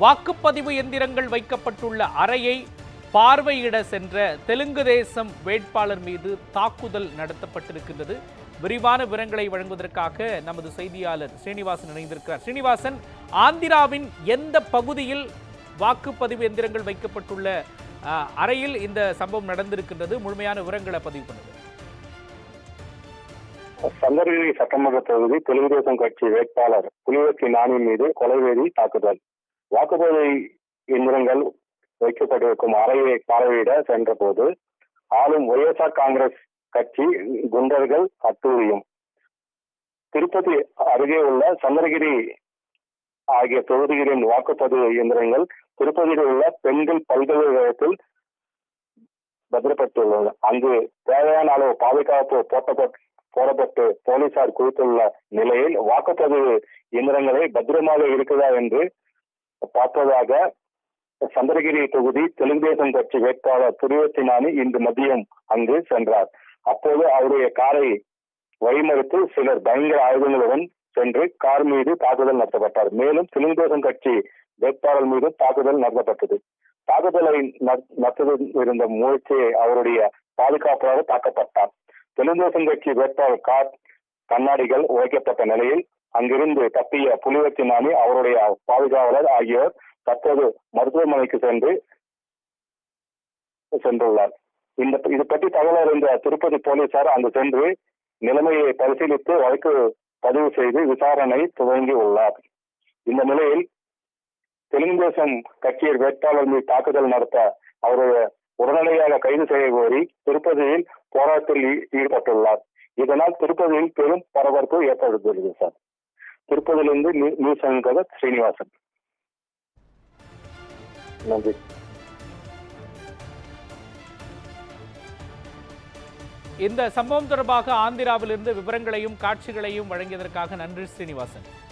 வாக்குப்பதிவு எந்திரங்கள் வைக்கப்பட்டுள்ள அறையை பார்வையிட சென்ற தெலுங்கு தேசம் வேட்பாளர் மீது தாக்குதல் நடத்தப்பட்டிருக்கின்றது. விரிவான விவரங்களை வழங்குவதற்காக நமது செய்தியாளர் ஸ்ரீனிவாசன் இணைந்திருக்கிறார். ஸ்ரீனிவாசன் ஆந்திராவின் எந்த பகுதியில் வாக்குப்பதிவு எந்திரங்கள் வைக்கப்பட்டுள்ள அஹ், அறையில் இந்த சம்பவம் நடந்திருக்கின்றது? முழுமையான விவரங்களை பதிவு பண்ணுங்க சங்கரகிரி சட்டமன்ற தொகுதி தெலுங்கு தேசம் கட்சி வேட்பாளர் புலிவர்த்தி நாணி மீது கொலைவெறி தாக்குதல். வாக்குப்பதிவு இயந்திரங்கள் வைக்கப்பட்டிருக்கும் அறையை பார்வையிட சென்றபோது ஆளும் ஒய்எஸ்ஆர் காங்கிரஸ் கட்சி குண்டர்கள் அட்டூழியம் திருப்பதி அருகே உள்ள சந்திரகிரி ஆகிய தொகுதிகளின் வாக்குப்பதிவு இயந்திரங்கள் திருப்பதியில் உள்ள பெண்கள் பல்கலைக்கழகத்தில் பத்திரப்பட்டுள்ளன. அங்கு தேவையான அளவு பாதுகாப்பு போட்டப்பட்டு போடப்பட்டு போலீசார் குவித்துள்ள நிலையில் வாக்குப்பதிவு இயந்திரங்களை பத்திரமாக இருக்குதா என்று பார்ப்பதாக சந்திரகிரி தொகுதி தெலுங்கு தேசம் கட்சி வேட்பாளர் துருவத்தி இன்று மதியம் அங்கு சென்றார். அப்போது அவருடைய காரை வழிமறித்து சிலர் பயங்கர ஆயுதங்களுடன் சென்று கார் மீது தாக்குதல் நடத்தப்பட்டார். மேலும் தெலுங்கு தேசம் கட்சி வேட்பாளர் மீது தாக்குதல் நடத்தப்பட்டது. தாக்குதலை நடத்த இருந்த முயற்சியை அவருடைய பாதுகாப்பாக தாக்கப்பட்டார். தெலுங்குதேசம் கட்சி வேட்பாளர் கார் கண்ணாடிகள் உடைக்கப்பட்ட நிலையில் அங்கிருந்து தப்பிய புலிவத்தி நாணி அவருடைய பாதுகாவலர் ஆகியோர் தற்போது மருத்துவமனைக்கு சென்று சென்றுள்ளார். இந்த இது பற்றி தகவல் அறிந்த திருப்பதி போலீசார் அங்கு சென்று நிலைமையை பரிசீலித்து வழக்கு பதிவு செய்து விசாரணை துவங்கி உள்ளார். இந்த நிலையில் தெலுங்கு தேசம் கட்சியின் வேட்பாளர் மீது தாக்குதல் நடத்த அவருடைய உடனடியாக கைது செய்ய கோரி திருப்பதியில் போராட்டத்தில் ஈடுபட்டுள்ளார். இதனால் திருப்பதியில் பெரும் பரபரப்பு ஏற்படுத்தியுள்ளது சார். திருப்பதியிலிருந்து நியூ- நியூஸ் ஸ்ரீனிவாசன் நன்றி. இந்த சம்பவம் தொடர்பாக ஆந்திராவிலிருந்து விவரங்களையும் காட்சிகளையும் வழங்கியதற்காக நன்றி ஸ்ரீனிவாசன்